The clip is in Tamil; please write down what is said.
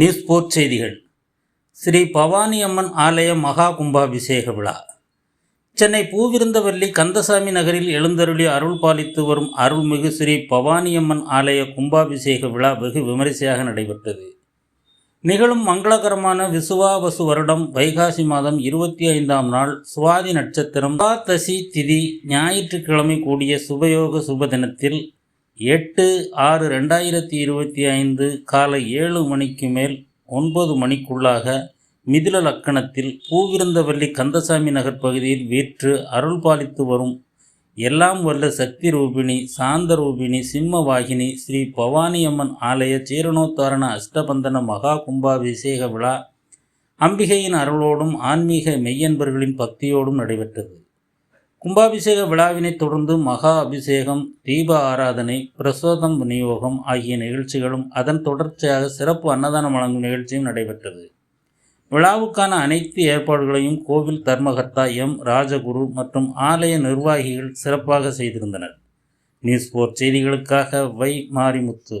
நியூஸ் போர்ட் செய்திகள். ஸ்ரீ பவானி அம்மன் ஆலய மகா கும்பாபிஷேக விழா. சென்னை பூவிருந்தவல்லி கந்தசாமி நகரில் எழுந்தருளி அருள் பாலித்து வரும் அருள்மிகு ஸ்ரீ பவானியம்மன் ஆலய கும்பாபிஷேக விழா வெகு விமரிசையாக நடைபெற்றது. நிகழும் மங்களகரமான விசுவாவசு வருடம் வைகாசி மாதம் இருபத்தி ஐந்தாம் நாள் சுவாதி நட்சத்திரம் தசி திதி ஞாயிற்றுக்கிழமை கூடிய சுபயோக சுப தினத்தில் எட்டு ஆறு ரெண்டாயிரத்தி இருபத்தி ஐந்து காலை ஏழு மணிக்கு மேல் ஒன்பது மணிக்குள்ளாக மிதில லக்கணத்தில் பூவிருந்தவல்லி கந்தசாமி நகர் பகுதியில் வீற்று அருள் பாலித்து வரும் எல்லாம் வல்ல சக்தி ரூபிணி சாந்த ரூபிணி சிம்ம வாகினி ஸ்ரீ பவானியம்மன் ஆலய சீரணோத்தாரண அஷ்டபந்தன மகா கும்பாபிஷேக விழா அம்பிகையின் அருளோடும் ஆன்மீக மெய்யன்பர்களின் பக்தியோடும் நடைபெற்றது. கும்பாபிஷேக விழாவினைத் தொடர்ந்து மகா அபிஷேகம் தீப ஆராதனை பிரசோதம் விநியோகம் ஆகிய நிகழ்ச்சிகளும் அதன் தொடர்ச்சியாக சிறப்பு அன்னதானம் வழங்கும் நிகழ்ச்சியும் நடைபெற்றது. விழாவுக்கான அனைத்து ஏற்பாடுகளையும் கோவில் தர்மகர்த்தா எம். ராஜகுரு மற்றும் ஆலய நிர்வாகிகள் சிறப்பாக செய்திருந்தனர். நியூஸ் போர் செய்திகளுக்காக வை. மாரிமுத்து.